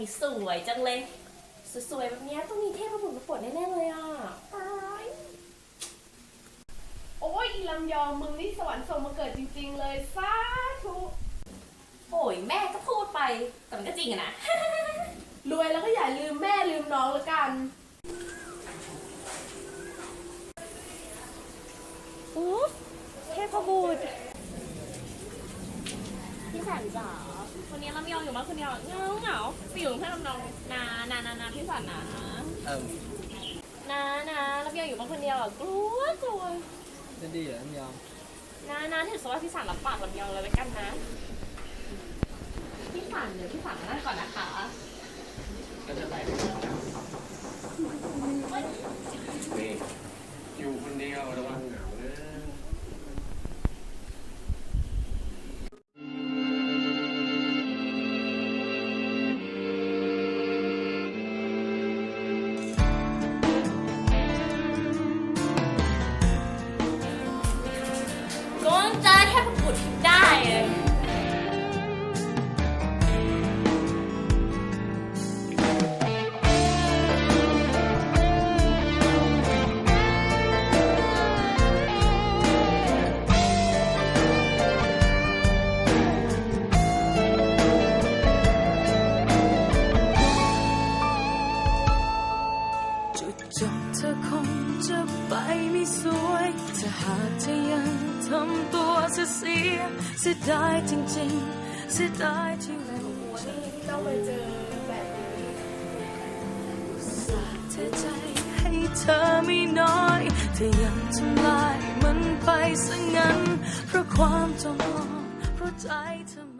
นี่สวยจังเลย สวยๆแบบนี้ต้องมีเทพบุตรมาปรดแน่ๆเลยอะตายโอ้ยอีลำยองมึงนี่สวรรค์ส่งมาเกิดจริง ๆ เลยสาธุโอ้ยแม่ก็พูดไปแต่มันก็จริงอะนะ รวยแล้วก็อย่าลืมแม่ลืมน้องละกัน อุ๊บเทพบุตรพี่ สันจ๋าวันนี้ลำยองอยู่บ้านคนเดียวเหงาเหงาไปอยู่เพื่อนลำยองนานานานาพี่สันนะเออนานาลำยองอยู่บ้านคนเดียวอะกลัวกลัวจะดีเหรอน้ำยอมนานาถือซะว่าพี่สันรับปากลำยองเลยแล้วกันนะ พี่สันเดี๋ยวพี่สันนั่งก่อนนะคะก็จะไป ไม่สวยถ้าหากเธอยังทำตัวเสียเสียเสียดายจริงๆเสียดายที่เราวันนี้ต้องมาเจอแบบนี้เธอใจให้เธอไม่น้อยเธอยังทำลายมันไปซะงั้น เพราะความจงมองเพราะใจเธอมัน